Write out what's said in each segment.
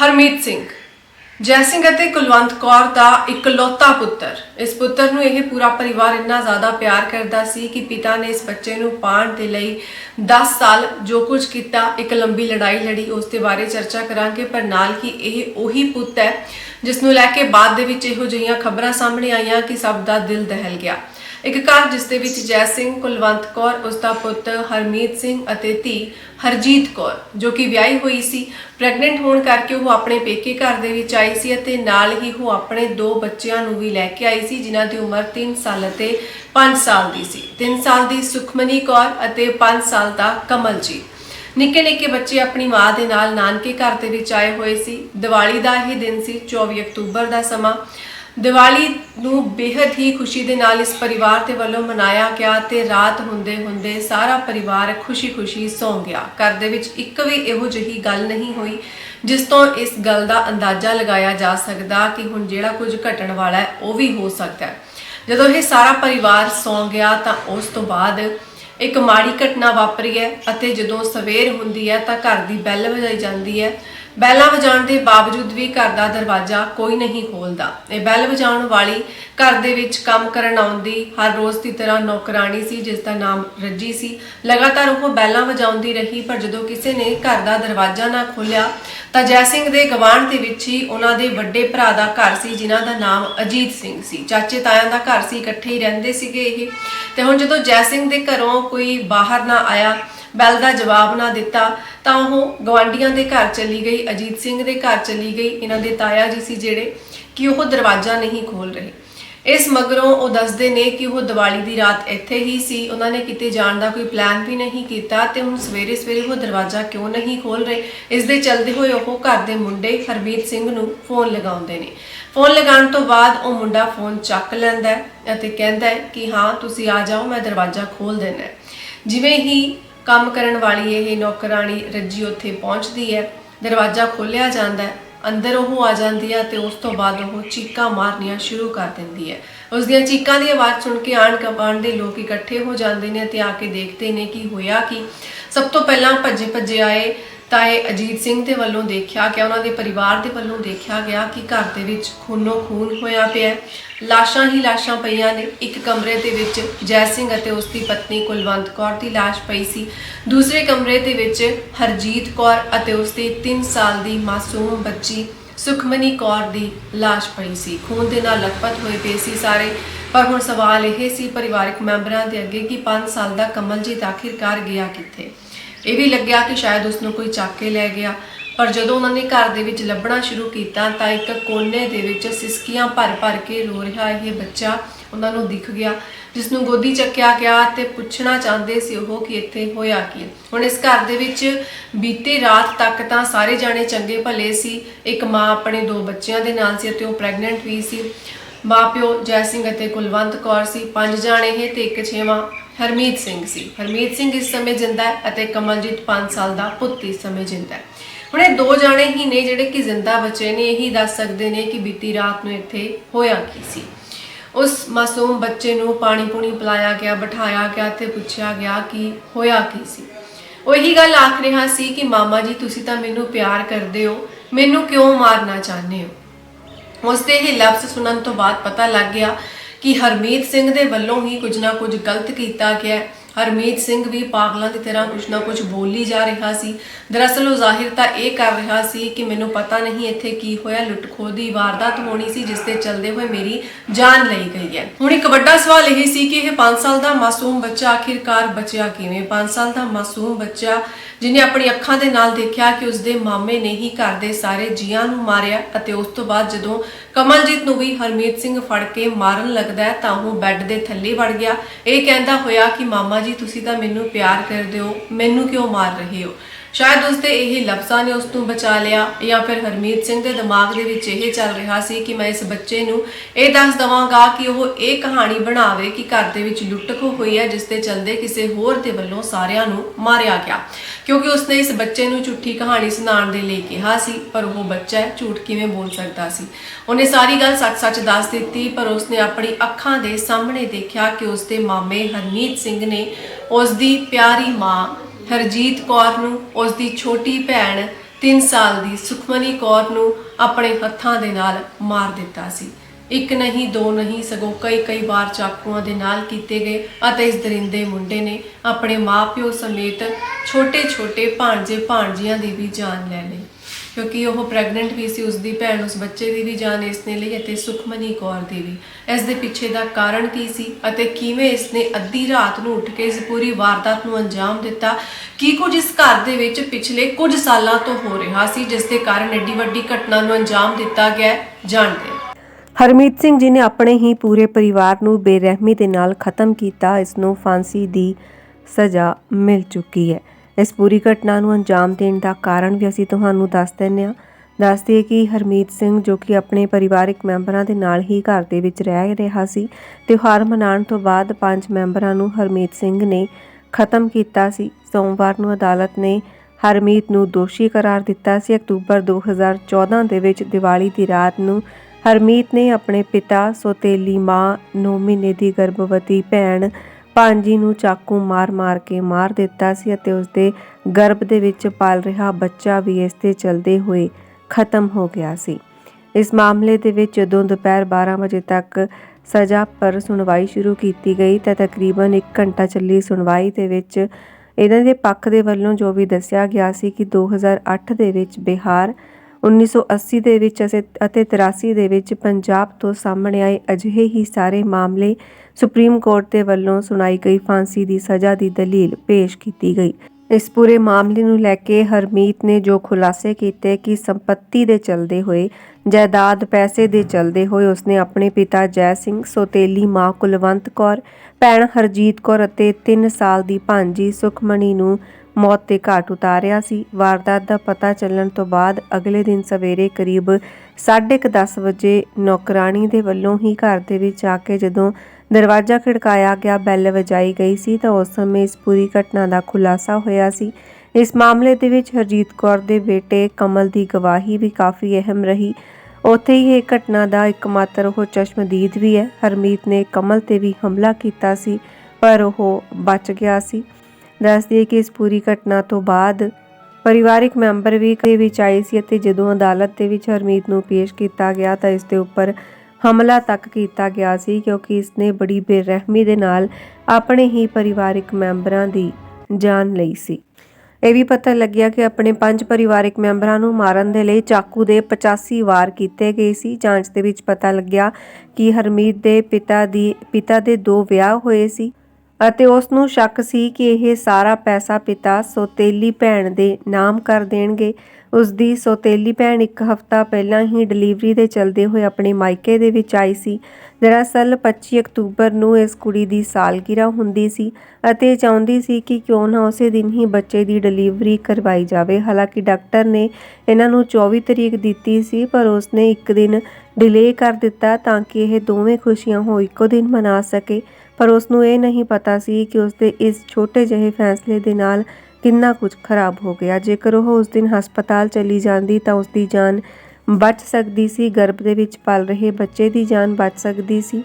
ਹਰਮੀਤ ਸਿੰਘ। ਜੈ ਸਿੰਘ ਅਤੇ ਕੁਲਵੰਤ ਕੌਰ ਦਾ ਇਕਲੌਤਾ ਪੁੱਤਰ। ਇਸ ਪੁੱਤਰ ਨੂੰ ਇਹ ਪੂਰਾ ਪਰਿਵਾਰ ਇੰਨਾ ਜ਼ਿਆਦਾ ਪਿਆਰ ਕਰਦਾ ਸੀ ਕਿ ਪਿਤਾ ਨੇ ਇਸ ਬੱਚੇ ਨੂੰ ਪਾਣ ਦੇ ਲਈ 10 ਸਾਲ ਜੋ ਕੁਝ ਕੀਤਾ, ਇੱਕ ਲੰਬੀ ਲੜਾਈ ਲੜੀ, ਉਸ ਦੇ ਬਾਰੇ ਚਰਚਾ ਕਰਾਂਗੇ, ਪਰ ਨਾਲ ਹੀ ਇਹ ਉਹੀ ਪੁੱਤ ਹੈ ਜਿਸ ਨੂੰ ਲੈ ਕੇ ਬਾਅਦ ਦੇ ਵਿੱਚ ਇਹੋ ਜਿਹੀਆਂ ਖਬਰਾਂ ਸਾਹਮਣੇ ਆਈਆਂ ਕਿ ਸਭ ਦਾ ਦਿਲ ਦਹਿਲ ਗਿਆ। ਇੱਕ ਘਰ ਜਿਸ ਦੇ ਵਿੱਚ ਜੈ ਸਿੰਘ, ਕੁਲਵੰਤ ਕੌਰ, ਉਸ ਦਾ ਪੁੱਤ ਹਰਮੀਤ ਸਿੰਘ ਅਤੇ ਧੀ ਹਰਜੀਤ ਕੌਰ, ਜੋ ਕਿ ਵਿਆਹੀ ਹੋਈ ਸੀ। ਪ੍ਰੈਗਨੈਂਟ ਹੋਣ ਕਰਕੇ ਉਹ ਆਪਣੇ ਪੇਕੇ ਘਰ ਦੇ ਵਿੱਚ ਆਈ ਸੀ ਅਤੇ ਨਾਲ ਹੀ ਉਹ ਆਪਣੇ ਦੋ ਬੱਚਿਆਂ ਨੂੰ ਵੀ ਲੈ ਕੇ ਆਈ ਸੀ, ਜਿਨ੍ਹਾਂ ਦੀ ਉਮਰ 3 ਸਾਲ ਅਤੇ 5 ਸਾਲ ਦੀ ਸੀ। 3 ਸਾਲ ਦੀ ਸੁਖਮਨੀ ਕੌਰ ਅਤੇ 5 ਸਾਲ ਦਾ ਕਮਲਜੀਤ। ਨਿੱਕੇ ਨਿੱਕੇ ਬੱਚੇ ਆਪਣੀ ਮਾਂ ਦੇ ਨਾਲ ਨਾਨਕੇ ਘਰ ਦੇ ਵਿੱਚ ਆਏ ਹੋਏ ਸੀ। ਦੀਵਾਲੀ ਦਾ ਇਹ ਦਿਨ ਸੀ 24 ਅਕਤੂਬਰ ਦਾ ਸਮਾਂ। ਦੀਵਾਲੀ ਨੂੰ ਬੇहद ਹੀ ਖੁਸ਼ੀ ਦੇ ਨਾਲ ਇਸ ਪਰਿਵਾਰ ਦੇ ਵੱਲੋਂ ਮਨਾਇਆ ਗਿਆ ਤੇ ਰਾਤ ਹੁੰਦੇ ਹੁੰਦੇ ਸਾਰਾ ਪਰਿਵਾਰ ਖੁਸ਼ੀ-ਖੁਸ਼ੀ ਸੌਂ ਗਿਆ। ਘਰ ਦੇ ਵਿੱਚ ਇੱਕ ਵੀ ਇਹੋ ਜਿਹੀ ਗੱਲ ਨਹੀਂ ਹੋਈ, ਜਿਸ ਤੋਂ ਇਸ ਗੱਲ ਦਾ ਅੰਦਾਜ਼ਾ ਲਗਾਇਆ ਜਾ ਸਕਦਾ ਕਿ ਹੁਣ ਜਿਹੜਾ ਕੁਝ ਘਟਣ ਵਾਲਾ ਹੈ, ਉਹ ਵੀ ਹੋ ਸਕਦਾ ਹੈ। ਜਦੋਂ ਇਹ ਸਾਰਾ ਪਰਿਵਾਰ ਸੌਂ ਗਿਆ ਤਾਂ ਉਸ ਤੋਂ ਬਾਅਦ ਇੱਕ ਮਾੜੀ ਘਟਨਾ ਵਾਪਰੀ ਹੈ ਅਤੇ ਜਦੋਂ ਸਵੇਰ ਹੁੰਦੀ ਹੈ ਤਾਂ ਘਰ ਦੀ ਬੈਲ ਵਜਾਈ ਜਾਂਦੀ ਹੈ। ਬੈਲਾਂ ਵਜਾਉਣ ਦੇ ਬਾਵਜੂਦ ਵੀ ਘਰ ਦਾ ਦਰਵਾਜ਼ਾ ਕੋਈ ਨਹੀਂ ਖੋਲਦਾ। ਇਹ ਬੈਲ ਵਜਾਉਣ ਵਾਲੀ ਘਰ ਦੇ ਵਿੱਚ ਕੰਮ ਕਰਨ ਆਉਂਦੀ ਹਰ ਰੋਜ਼ ਦੀ ਤਰ੍ਹਾਂ ਨੌਕਰਾਨੀ ਸੀ, ਜਿਸ ਦਾ ਨਾਮ ਰੱਜੀ ਸੀ। ਲਗਾਤਾਰ ਉਹ ਬੈਲਾਂ ਵਜਾਉਂਦੀ ਰਹੀ, ਪਰ ਜਦੋਂ ਕਿਸੇ ਨੇ ਘਰ ਦਾ ਦਰਵਾਜ਼ਾ ਨਾ ਖੋਲ੍ਹਿਆ, ਤਾਂ ਜੈ ਸਿੰਘ ਦੇ ਗਵਾਂਢ ਦੇ ਵਿੱਚ ਹੀ ਉਹਨਾਂ ਦੇ ਵੱਡੇ ਭਰਾ ਦਾ ਘਰ ਸੀ, ਜਿਨ੍ਹਾਂ ਦਾ ਨਾਮ ਅਜੀਤ ਸਿੰਘ ਸੀ। ਚਾਚੇ ਤਾਇਆਂ ਦਾ ਘਰ ਸੀ, ਇਕੱਠੇ ਹੀ ਰਹਿੰਦੇ ਸੀਗੇ ਇਹ। ਤੇ ਹੁਣ ਜਦੋਂ ਜੈ ਸਿੰਘ ਦੇ ਘਰੋਂ ਕੋਈ ਬਾਹਰ ਨਾ ਆਇਆ ਬੈਲ ਦਾ ਜਵਾਬ ਨਾ ਦਿੱਤਾ, ਤਾਂ ਉਹ ਗਵਾਂਡੀਆਂ ਦੇ ਘਰ ਚਲੀ ਗਈ, ਅਜੀਤ ਸਿੰਘ ਦੇ ਘਰ ਚਲੀ ਗਈ, ਇਹਨਾਂ ਦੇ ਤਾਇਆ ਜੀ ਸੀ ਜਿਹੜੇ ਕਿ ਉਹ ਦਰਵਾਜ਼ਾ ਨਹੀਂ ਖੋਲ ਰਹੇ। ਇਸ ਮਗਰੋਂ ਉਹ ਦੱਸਦੇ ਨੇ ਕਿ ਉਹ ਦੀਵਾਲੀ ਦੀ ਰਾਤ ਇੱਥੇ ਹੀ ਸੀ, ਉਹਨਾਂ ਨੇ ਕਿਤੇ ਜਾਣ ਦਾ ਕੋਈ ਪਲਾਨ ਵੀ ਨਹੀਂ ਕੀਤਾ ਤੇ ਹੁਣ ਸਵੇਰੇ ਸਵੇਰੇ ਉਹ ਦਰਵਾਜ਼ਾ ਕਿਉਂ ਨਹੀਂ ਖੋਲ ਰਹੇ? ਇਸ ਦੇ ਚਲਦੇ ਹੋਏ ਉਹ ਘਰ ਦੇ ਮੁੰਡੇ ਹਰਮੀਤ ਸਿੰਘ ਨੂੰ ਫੋਨ ਲਗਾਉਂਦੇ ਨੇ। ਫੋਨ ਲਗਾਉਣ ਤੋਂ ਬਾਅਦ ਉਹ ਮੁੰਡਾ ਫੋਨ ਚੱਕ ਲੈਂਦਾ ਹੈ ਅਤੇ ਕਹਿੰਦਾ ਹੈ ਕਿ ਹਾਂ, ਤੁਸੀਂ ਆ ਜਾਓ, ਮੈਂ ਦਰਵਾਜ਼ਾ ਖੋਲ ਦੇਣਾ ਜਿਵੇਂ ਹੀ ਕੰਮ ਕਰਨ ਵਾਲੀ ਇਹ ਨੌਕਰਾਨੀ ਰੱਜੀ ਉੱਥੇ ਪਹੁੰਚਦੀ ਹੈ, ਦਰਵਾਜ਼ਾ ਖੋਲ੍ਹਿਆ ਜਾਂਦਾ ਹੈ, ਅੰਦਰ ਉਹ ਆ ਜਾਂਦੀ ਹੈ ਤੇ ਉਸ ਤੋਂ ਬਾਅਦ ਉਹ ਚੀਕਾਂ ਮਾਰਨੀਆਂ ਸ਼ੁਰੂ ਕਰ ਦਿੰਦੀ ਹੈ। ਉਸ ਦੀਆਂ ਚੀਕਾਂ ਦੀ ਆਵਾਜ਼ ਸੁਣ ਕੇ ਆਣ ਕਪਾਣ ਦੇ ਲੋਕ ਇਕੱਠੇ ਹੋ ਜਾਂਦੇ ਨੇ ਤੇ ਆ ਕੇ ਦੇਖਦੇ ਨੇ ਕਿ ਹੋਇਆ ਕੀ। ਸਭ ਤੋਂ ਪਹਿਲਾਂ ਭੱਜੇ ਭੱਜੇ ਆਏ ਤਾਂ ਇਹ ਅਜੀਤ ਸਿੰਘ ਦੇ ਵੱਲੋਂ ਦੇਖਿਆ ਗਿਆ, ਉਹਨਾਂ ਦੇ ਪਰਿਵਾਰ ਦੇ ਵੱਲੋਂ ਦੇਖਿਆ ਗਿਆ ਕਿ ਘਰ ਦੇ ਵਿੱਚ ਖੂਨੋ ਖੂਨ ਹੋਇਆ ਪਿਆ ਲਾਸ਼ਾਂ ਹੀ ਲਾਸ਼ਾਂ ਪਈਆਂ ਨੇ। ਇੱਕ ਕਮਰੇ ਦੇ ਵਿੱਚ ਜੈ ਸਿੰਘ ਅਤੇ ਉਸ ਦੀ ਪਤਨੀ ਕੁਲਵੰਤ ਕੌਰ ਦੀ ਲਾਸ਼ ਪਈ ਸੀ। ਦੂਸਰੇ ਕਮਰੇ ਦੇ ਵਿੱਚ ਹਰਜੀਤ ਕੌਰ ਅਤੇ ਉਸ ਦੀ 3 ਸਾਲ ਦੀ ਮਾਸੂਮ ਬੱਚੀ ਸੁਖਮਨੀ ਕੌਰ ਦੀ ਲਾਸ਼ ਪਈ ਸੀ। ਖੂਨ ਦੇ ਨਾਲ ਲਖਪਤ ਹੋਏ ਪਏ ਸੀ ਸਾਰੇ। ਪਰ ਹੁਣ ਸਵਾਲ ਇਹ ਸੀ, ਪਰਿਵਾਰਕ ਮੈਂਬਰਾਂ ਦੇ ਅੱਗੇ ਕਿ 5 ਸਾਲ ਦਾ ਕਮਲਜੀਤ ਆਖਿਰਕਾਰ ਗਿਆ ਕਿੱਥੇ? ਇਹ ਵੀ ਲੱਗਿਆ ਕਿ ਸ਼ਾਇਦ ਉਸ ਨੂੰ ਕੋਈ ਚੱਕ ਕੇ ਲੈ ਗਿਆ। ਪਰ ਜਦੋਂ ਉਹਨਾਂ ਨੇ ਘਰ ਦੇ ਵਿੱਚ ਲੱਭਣਾ ਸ਼ੁਰੂ ਕੀਤਾ ਤਾਂ ਇੱਕ ਕੋਨੇ ਦੇ ਵਿੱਚ ਸਿਸਕੀਆਂ ਭਰ ਭਰ ਕੇ ਰੋ ਰਿਹਾ ਇਹ ਬੱਚਾ ਉਹਨਾਂ ਨੂੰ ਦਿਖ ਗਿਆ ਜਿਸ ਨੂੰ ਗੋਦੀ ਚੱਕਿਆ ਗਿਆ ਤੇ ਪੁੱਛਣਾ ਚਾਹੁੰਦੇ ਸੀ ਉਹ ਕਿ ਇੱਥੇ ਹੋਇਆ ਕੀ। ਹੁਣ ਇਸ ਘਰ ਦੇ ਵਿੱਚ ਬੀਤੇ ਰਾਤ ਤੱਕ ਤਾਂ ਸਾਰੇ ਜਾਣੇ ਚੰਗੇ ਭਲੇ ਸੀ। ਇੱਕ ਮਾਂ ਆਪਣੇ ਦੋ ਬੱਚਿਆਂ ਦੇ ਨਾਲ ਸੀ ਅਤੇ ਉਹ ਪ੍ਰੈਗਨੈਂਟ ਵੀ ਸੀ। ਮਾਪਿਓ ਜੈ ਸਿੰਘ ਅਤੇ ਕੁਲਵੰਤ ਕੌਰ ਸੀ, ਪੰਜ ਜਾਣੇ ਇਹ ਤੇ ਇੱਕ ਛੇਵਾਂ ਹਰਮੀਤ ਸਿੰਘ ਸੀ। ਹਰਮੀਤ ਸਿੰਘ ਇਸ ਸਮੇਂ ਜਿੰਦਾ ਹੈ ਅਤੇ ਕਮਲਜੀਤ 5 ਸਾਲ ਦਾ ਪੁੱਤ ਇਸ ਸਮੇਂ ਜਿੰਦਾ ਹੈ। ਹੁਣ ਇਹ ਦੋ ਜਾਣੇ ਹੀ ਨੇ ਜਿਹੜੇ ਕਿ ਜ਼ਿੰਦਾ ਬਚੇ ਨੇ, ਇਹੀ ਦੱਸ ਸਕਦੇ ਨੇ ਕਿ ਬੀਤੀ ਰਾਤ ਨੂੰ ਇੱਥੇ ਹੋਇਆ ਕੀ ਸੀ। ਉਸ ਮਾਸੂਮ ਬੱਚੇ ਨੂੰ ਪਾਣੀ ਪੂਣੀ ਪਿਲਾਇਆ ਗਿਆ, ਬਿਠਾਇਆ ਗਿਆ ਤੇ ਪੁੱਛਿਆ ਗਿਆ ਕਿ ਹੋਇਆ ਕੀ ਸੀ। ਉਹੀ ਗੱਲ ਆਖ ਰਿਹਾ ਸੀ ਕਿ ਮਾਮਾ ਜੀ, ਤੁਸੀਂ ਤਾਂ ਮੈਨੂੰ ਪਿਆਰ ਕਰਦੇ ਹੋ, ਮੈਨੂੰ ਕਿਉਂ ਮਾਰਨਾ ਚਾਹੁੰਦੇ ਹੋ? ਉਸ ਇਹ ਲਫ਼ਜ਼ ਸੁਣਨ ਤੋਂ ਬਾਅਦ ਪਤਾ ਲੱਗ ਗਿਆ ਕਿ ਹਰਮੀਤ ਸਿੰਘ ਦੇ ਵੱਲੋਂ ਹੀ ਕੁਝ ਨਾ ਕੁਝ ਗਲਤ ਕੀਤਾ ਗਿਆ ਹੈ। ਹਰਮੀਤ ਸਿੰਘ ਵੀ ਪਾਗਲਾਂ ਦੀ ਤਰ੍ਹਾਂ ਕੁਝ ਨਾ ਕੁਝ ਬੋਲੀ ਜਾ ਰਿਹਾ ਸੀ। ਦਰਅਸਲ ਉਹ ਜ਼ਾਹਿਰ ਤਾਂ ਇਹ ਕਰ ਰਿਹਾ ਸੀ ਕਿ ਮੈਨੂੰ ਪਤਾ ਨਹੀਂ ਇੱਥੇ ਕੀ ਹੋਇਆ, ਲੁੱਟਖੋ ਦੀ ਵਾਰਦਾਤ ਹੋਣੀ ਸੀ ਜਿਸ ਦੇ ਚੱਲਦੇ ਹੋਏ ਮੇਰੀ ਜਾਨ ਲਈ ਗਈ ਹੈ। ਹੁਣ ਇੱਕ ਵੱਡਾ ਸਵਾਲ ਇਹ ਸੀ ਕਿ ਇਹ 5 ਸਾਲ ਦਾ ਮਾਸੂਮ ਬੱਚਾ ਆਖਿਰਕਾਰ ਬਚਿਆ ਕਿਵੇਂ? 5 ਸਾਲ ਦਾ ਮਾਸੂਮ ਬੱਚਾ ਜਿਨੇ ਆਪਣੀ ਅੱਖਾਂ ਦੇ ਨਾਲ ਦੇਖਿਆ ਕਿ ਉਸਦੇ ਮਾਮੇ ਨੇ ਹੀ ਘਰ ਦੇ ਸਾਰੇ ਜੀਆਂ ਨੂੰ ਮਾਰਿਆ ਅਤੇ ਉਸ ਤੋਂ ਬਾਅਦ ਜਦੋਂ ਕਮਲਜੀਤ ਨੂੰ ਵੀ ਹਰਮੀਤ ਸਿੰਘ ਫੜ ਕੇ ਮਾਰਨ ਲੱਗਦਾ ਹੈ ਤਾਂ ਉਹ ਬੈੱਡ ਦੇ ਥੱਲੇ ਵੜ ਗਿਆ। ਇਹ ਕਹਿੰਦਾ ਹੋਇਆ ਕਿ ਮਾਮਾ ਜੀ, ਤੁਸੀਂ ਤਾਂ ਮੈਨੂੰ ਪਿਆਰ ਕਰਦੇ ਹੋ, ਮੈਨੂੰ ਕਿਉਂ ਮਾਰ ਰਹੇ ਹੋ? ਸ਼ਾਇਦ ਉਸਦੇ ਇਹ ਲਫ਼ਜ਼ਾਂ ਨੇ ਉਸ ਨੂੰ ਬਚਾ ਲਿਆ ਜਾਂ ਫਿਰ ਹਰਮੀਤ ਸਿੰਘ ਦੇ ਦਿਮਾਗ ਦੇ ਵਿੱਚ ਇਹ ਚੱਲ ਰਿਹਾ ਸੀ ਕਿ ਮੈਂ ਇਸ ਬੱਚੇ ਨੂੰ ਇਹ ਦੱਸ ਦਵਾਂਗਾ ਕਿ ਉਹ ਇਹ ਕਹਾਣੀ ਬਣਾਵੇ ਕਿ ਘਰ ਦੇ ਵਿੱਚ ਲੁੱਟ ਹੋਈ ਹੈ, ਜਿਸ ਦੇ ਚਲਦੇ ਕਿਸੇ ਹੋਰ ਦੇ ਵੱਲੋਂ ਸਾਰਿਆਂ ਨੂੰ ਮਾਰਿਆ ਗਿਆ। ਕਿਉਂਕਿ ਉਸਨੇ ਇਸ ਬੱਚੇ ਨੂੰ ਝੂਠੀ ਕਹਾਣੀ ਸੁਣਾਉਣ ਦੇ ਲਈ ਕਿਹਾ ਸੀ, ਪਰ ਉਹ ਬੱਚਾ ਝੂਠ ਕਿਵੇਂ ਬੋਲ ਸਕਦਾ ਸੀ? ਉਹਨੇ ਸਾਰੀ ਗੱਲ ਸੱਚ-ਸੱਚ ਦੱਸ ਦਿੱਤੀ, ਪਰ ਉਸਨੇ ਆਪਣੀ ਅੱਖਾਂ ਦੇ ਸਾਹਮਣੇ ਦੇਖਿਆ ਕਿ ਉਸਦੇ ਮਾਮੇ ਹਰਮੀਤ ਸਿੰਘ ਨੇ ਉਸਦੀ ਪਿਆਰੀ ਮਾਂ ਹਰਜੀਤ ਕੌਰ ਨੂੰ ਉਸ ਦੀ ਛੋਟੀ ਭੈਣ 3 ਸਾਲ ਦੀ ਸੁਖਮਨੀ ਕੌਰ ਨੂੰ ਆਪਣੇ ਹੱਥਾਂ ਦੇ ਨਾਲ ਮਾਰ ਦਿੱਤਾ ਸੀ। ਇੱਕ ਨਹੀਂ, ਦੋ ਨਹੀਂ, ਸਗੋਂ ਕਈ ਕਈ ਵਾਰ ਚਾਕੂਆਂ ਦੇ ਨਾਲ ਕੀਤੇ ਗਏ ਅਤੇ ਇਸ ਦਰਿੰਦੇ ਮੁੰਡੇ ਨੇ ਆਪਣੇ ਮਾਪਿਓ ਸਮੇਤ ਛੋਟੇ-ਛੋਟੇ ਭਾਣਜੇ ਭਾਣਜੀਆਂ ਦੀ ਵੀ ਜਾਨ ਲੈ ਲਈ। ਕਿਉਂਕਿ ਉਹ ਪ੍ਰੈਗਨੈਂਟ ਵੀ ਸੀ ਉਸ ਦੀ ਭੈਣ ਉਸ ਬੱਚੇ ਦੀ ਵੀ ਜਾਨ ਇਸ ਨੇ ਲਈ ਅਤੇ ਸੁਖਮਨੀ ਕੌਰ ਦੀ ਵੀ। ਇਸ ਦੇ ਪਿੱਛੇ ਦਾ ਕਾਰਨ ਕੀ ਸੀ ਅਤੇ ਕਿਵੇਂ ਇਸ ਨੇ ਅੱਧੀ ਰਾਤ ਨੂੰ ਉੱਠ ਕੇ ਇਸ ਪੂਰੀ ਵਾਰਦਾਤ ਨੂੰ ਅੰਜਾਮ ਦਿੱਤਾ, ਕੀ ਕੁਝ ਇਸ ਘਰ ਦੇ ਵਿੱਚ ਪਿਛਲੇ ਕੁਝ ਸਾਲਾਂ ਤੋਂ ਹੋ ਰਿਹਾ ਸੀ, ਜਿਸ ਦੇ ਕਾਰਨ ਐਡੀ ਵੱਡੀ ਘਟਨਾ ਨੂੰ ਅੰਜਾਮ ਦਿੱਤਾ ਗਿਆ, ਜਾਣਦੇ ਹਰਮੀਤ ਸਿੰਘ ਜੀ ਨੇ ਆਪਣੇ ਹੀ ਪੂਰੇ ਪਰਿਵਾਰ ਨੂੰ ਬੇਰਹਿਮੀ ਦੇ ਨਾਲ ਖਤਮ ਕੀਤਾ, ਇਸ ਨੂੰ ਫਾਂਸੀ ਦੀ ਸਜ਼ਾ ਮਿਲ ਚੁੱਕੀ ਹੈ। ਇਸ ਪੂਰੀ ਘਟਨਾ ਨੂੰ ਅੰਜਾਮ ਦੇਣ ਦਾ ਕਾਰਨ ਵੀ ਅਸੀਂ ਤੁਹਾਨੂੰ ਦੱਸ ਦਿੰਨੇ ਹਾਂ। ਦੱਸ ਦਈਏ ਕਿ ਹਰਮੀਤ ਸਿੰਘ, ਜੋ ਕਿ ਆਪਣੇ ਪਰਿਵਾਰਕ ਮੈਂਬਰਾਂ ਦੇ ਨਾਲ ਹੀ ਘਰ ਦੇ ਵਿੱਚ ਰਹਿ ਰਿਹਾ ਸੀ, ਤਿਉਹਾਰ ਮਨਾਉਣ ਤੋਂ ਬਾਅਦ ਪੰਜ ਮੈਂਬਰਾਂ ਨੂੰ ਹਰਮੀਤ ਸਿੰਘ ਨੇ ਖਤਮ ਕੀਤਾ ਸੀ। ਸੋਮਵਾਰ ਨੂੰ ਅਦਾਲਤ ਨੇ ਹਰਮੀਤ ਨੂੰ ਦੋਸ਼ੀ ਕਰਾਰ ਦਿੱਤਾ ਸੀ। ਅਕਤੂਬਰ 2014 ਦੇ ਵਿੱਚ ਦੀਵਾਲੀ ਦੀ ਰਾਤ ਨੂੰ ਹਰਮੀਤ ਨੇ ਆਪਣੇ ਪਿਤਾ, ਸੋਤੇਲੀ ਮਾਂ 9 ਮਹੀਨੇ ਦੀ ਗਰਭਵਤੀ ਭੈਣ ਭਾਂਜੀ ਨੂੰ ਚਾਕੂ ਮਾਰ-ਮਾਰ ਕੇ ਮਾਰ ਦਿੱਤਾ ਸੀ ਅਤੇ ਉਸਦੇ ਗਰਭ ਦੇ ਵਿੱਚ ਪਲ ਰਿਹਾ ਬੱਚਾ ਵੀ ਇਸ ਤੇ ਚਲਦੇ ਹੋਏ ਖਤਮ ਹੋ ਗਿਆ ਸੀ। ਇਸ ਮਾਮਲੇ ਦੇ ਵਿੱਚ ਜਦੋਂ ਦੁਪਹਿਰ 12 ਵਜੇ ਤੱਕ ਸਜ਼ਾ ਪਰ ਸੁਣਵਾਈ ਸ਼ੁਰੂ ਕੀਤੀ ਗਈ ਤਾਂ ਤਕਰੀਬਨ 1 ਘੰਟਾ ਚੱਲੀ ਸੁਣਵਾਈ ਦੇ ਵਿੱਚ ਇਹਨਾਂ ਦੇ ਪੱਖ ਦੇ ਵੱਲੋਂ ਜੋ ਵੀ ਦੱਸਿਆ ਗਿਆ ਸੀ ਕਿ 2008 ਦੇ ਵਿੱਚ ਬਿਹਾਰ 1980 ਦੇ ਵਿੱਚ ਅਤੇ 83 ਦੇ ਵਿੱਚ ਪੰਜਾਬ ਤੋਂ ਸਾਹਮਣੇ ਆਏ ਅਜਿਹੇ ਹੀ ਸਾਰੇ ਮਾਮਲੇ ਸੁਪਰੀਮ ਕੋਰਟ ਦੇ ਵੱਲੋਂ ਸੁਣਾਈ ਗਈ ਫਾਂਸੀ ਦੀ ਸਜ਼ਾ ਦੀ ਦਲੀਲ ਪੇਸ਼ ਕੀਤੀ ਗਈ। ਇਸ ਪੂਰੇ ਮਾਮਲੇ ਨੂੰ ਲੈ ਕੇ ਹਰਮੀਤ ਨੇ ਜੋ ਖੁਲਾਸੇ ਕੀਤੇ ਕਿ ਸੰਪਤੀ ਦੇ ਚਲਦੇ ਹੋਏ, ਜਾਇਦਾਦ ਪੈਸੇ ਦੇ ਚਲਦੇ ਹੋਏ ਉਸਨੇ ਆਪਣੇ ਪਿਤਾ ਜੈ ਸਿੰਘ ਸੋਤੇਲੀ, ਮਾਂ ਕੁਲਵੰਤ ਕੌਰ, ਭੈਣ ਹਰਜੀਤ ਕੌਰ ਅਤੇ 3 ਸਾਲ ਦੀ ਭਾਂਜੀ ਸੁਖਮਣੀ ਨੂੰ ਮੌਤ ਦੇ ਘਾਟ ਉਤਾਰਿਆ ਸੀ। ਵਾਰਦਾਤ ਦਾ ਪਤਾ ਚੱਲਣ ਤੋਂ ਬਾਅਦ ਅਗਲੇ ਦਿਨ ਸਵੇਰੇ ਕਰੀਬ 10:30 ਵਜੇ ਨੌਕਰਾਨੀ ਦੇ ਵੱਲੋਂ ਹੀ ਘਰ ਦੇ ਵਿੱਚ ਆ ਕੇ ਜਦੋਂ ਦਰਵਾਜ਼ਾ ਖੜਕਾਇਆ ਗਿਆ, ਬੈਲ ਵਜਾਈ ਗਈ ਸੀ ਤਾਂ ਉਸ ਸਮੇਂ ਇਸ ਪੂਰੀ ਘਟਨਾ ਦਾ ਖੁਲਾਸਾ ਹੋਇਆ ਸੀ। ਇਸ ਮਾਮਲੇ ਦੇ ਵਿੱਚ ਹਰਜੀਤ ਕੌਰ ਦੇ ਬੇਟੇ ਕਮਲ ਦੀ ਗਵਾਹੀ ਵੀ ਕਾਫੀ ਅਹਿਮ ਰਹੀ। ਉੱਥੇ ਹੀ ਇਹ ਘਟਨਾ ਦਾ ਇੱਕਮਾਤਰ ਉਹ ਚਸ਼ਮਦੀਦ ਵੀ ਹੈ। ਹਰਮੀਤ ਨੇ ਕਮਲ ਤੇ ਵੀ ਹਮਲਾ ਕੀਤਾ ਸੀ, ਪਰ ਉਹ ਬਚ ਗਿਆ ਸੀ। ਦੱਸ ਦਈਏ ਕਿ ਇਸ ਪੂਰੀ ਘਟਨਾ ਤੋਂ ਬਾਅਦ ਪਰਿਵਾਰਿਕ ਮੈਂਬਰ ਵੀ ਘਰੇ ਵਿੱਚ ਆਏ ਸੀ ਅਤੇ ਜਦੋਂ ਅਦਾਲਤ ਦੇ ਵਿੱਚ ਹਰਮੀਤ ਨੂੰ ਪੇਸ਼ ਕੀਤਾ ਗਿਆ ਤਾਂ ਇਸ ਦੇ ਉੱਪਰ ਹਮਲਾ ਤੱਕ ਕੀਤਾ ਗਿਆ ਸੀ ਕਿਉਂਕਿ ਇਸ ਨੇ ਬੜੀ ਬੇਰਹਿਮੀ ਦੇ ਨਾਲ ਆਪਣੇ ਹੀ ਪਰਿਵਾਰਿਕ ਮੈਂਬਰਾਂ ਦੀ ਜਾਨ ਲਈ ਸੀ। ਇਹ ਵੀ ਪਤਾ ਲੱਗਿਆ ਕਿ ਆਪਣੇ ਪੰਜ ਪਰਿਵਾਰਿਕ ਮੈਂਬਰਾਂ ਨੂੰ ਮਾਰਨ ਦੇ ਲਈ ਚਾਕੂ ਦੇ 85 ਵਾਰ ਕੀਤੇ ਗਏ ਸੀ। ਜਾਂਚ ਦੇ ਵਿੱਚ ਪਤਾ ਲੱਗਿਆ ਕਿ ਹਰਮੀਤ ਦੇ ਪਿਤਾ ਦੀ ਪਿਤਾ ਦੇ ਦੋ ਵਿਆਹ ਹੋਏ ਸੀ। ਅਤੇ ਉਸ ਨੂੰ ਸ਼ੱਕ ਸੀ ਕਿ ਇਹ ਸਾਰਾ ਪੈਸਾ ਪਿਤਾ ਸੋਤੇਲੀ ਭੈਣ ਦੇ ਨਾਮ ਕਰ ਦੇਣਗੇ। ਉਸ ਦੀ ਸੋਤੇਲੀ ਭੈਣ ਇੱਕ ਹਫ਼ਤਾ ਪਹਿਲਾਂ ਹੀ ਡਿਲੀਵਰੀ ਦੇ ਚਲਦੇ ਹੋਏ ਆਪਣੇ ਮਾਇਕੇ ਦੇ ਵਿੱਚ ਆਈ ਸੀ। ਦਰਅਸਲ 25 ਅਕਤੂਬਰ ਨੂੰ ਇਸ ਕੁੜੀ ਦੀ ਸਾਲਗਿਰਾ ਹੁੰਦੀ ਸੀ ਅਤੇ ਚਾਹੁੰਦੀ ਸੀ ਕਿ ਕਿਉਂ ਨਾ ਉਸੇ ਦਿਨ ਹੀ ਬੱਚੇ ਦੀ ਡਿਲੀਵਰੀ ਕਰਵਾਈ ਜਾਵੇ। ਹਾਲਾਂਕਿ ਡਾਕਟਰ ਨੇ ਇਹਨਾਂ ਨੂੰ 24 ਤਰੀਕ ਦਿੱਤੀ ਸੀ, ਪਰ ਉਸਨੇ ਇੱਕ ਦਿਨ ਡਿਲੇ ਕਰ ਦਿੱਤਾ ਤਾਂ ਕਿ ਇਹ ਦੋਵੇਂ ਖੁਸ਼ੀਆਂ ਹੋ ਇੱਕੋ ਦਿਨ ਮਨਾ ਸਕੇ। ਪਰ ਉਸ ਨੂੰ ਇਹ ਨਹੀਂ ਪਤਾ ਸੀ ਕਿ ਉਸ ਦੇ ਇਸ ਛੋਟੇ ਜਿਹੇ ਫੈਸਲੇ ਦੇ ਨਾਲ ਕਿੰਨਾ ਕੁਝ ਖਰਾਬ ਹੋ ਗਿਆ। ਜੇਕਰ ਉਹ ਉਸ ਦਿਨ ਹਸਪਤਾਲ ਚਲੀ ਜਾਂਦੀ ਤਾਂ ਉਸ ਦੀ ਜਾਨ ਬਚ ਸਕਦੀ ਸੀ, ਗਰਭ ਦੇ ਵਿੱਚ ਪਲ ਰਹੇ ਬੱਚੇ ਦੀ ਜਾਨ ਬਚ ਸਕਦੀ ਸੀ।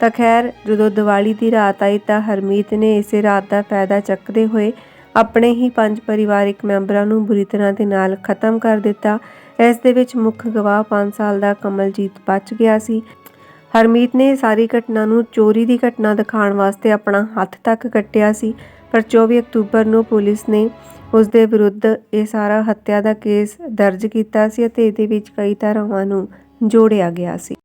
ਤਾਂ ਖੈਰ, ਜਦੋਂ ਦੀਵਾਲੀ ਦੀ ਰਾਤ ਆਈ ਤਾਂ ਹਰਮੀਤ ਨੇ ਇਸੇ ਰਾਤ ਦਾ ਫਾਇਦਾ ਚੱਕਦੇ ਹੋਏ ਆਪਣੇ ਹੀ ਪੰਜ ਪਰਿਵਾਰਿਕ ਮੈਂਬਰਾਂ ਨੂੰ ਬੁਰੀ ਤਰ੍ਹਾਂ ਦੇ ਨਾਲ ਖਤਮ ਕਰ ਦਿੱਤਾ। ਇਸ ਦੇ ਵਿੱਚ ਮੁੱਖ ਗਵਾਹ 5 ਸਾਲ ਦਾ ਕਮਲਜੀਤ ਬਚ ਗਿਆ ਸੀ। ਹਰਮੀਤ ਨੇ ਸਾਰੀ ਘਟਨਾ ਨੂੰ ਚੋਰੀ ਦੀ ਘਟਨਾ ਦਿਖਾਉਣ ਵਾਸਤੇ ਆਪਣਾ ਹੱਥ ਤੱਕ ਕੱਟਿਆ ਸੀ, ਪਰ 24 ਅਕਤੂਬਰ ਨੂੰ ਪੁਲਿਸ ਨੇ ਉਸ ਦੇ ਵਿਰੁੱਧ ਇਹ ਸਾਰਾ ਹੱਤਿਆ ਦਾ ਕੇਸ ਦਰਜ ਕੀਤਾ ਸੀ ਅਤੇ ਇਹਦੇ ਵਿੱਚ ਕਈ ਧਾਰਾਵਾਂ ਨੂੰ ਜੋੜਿਆ ਗਿਆ ਸੀ।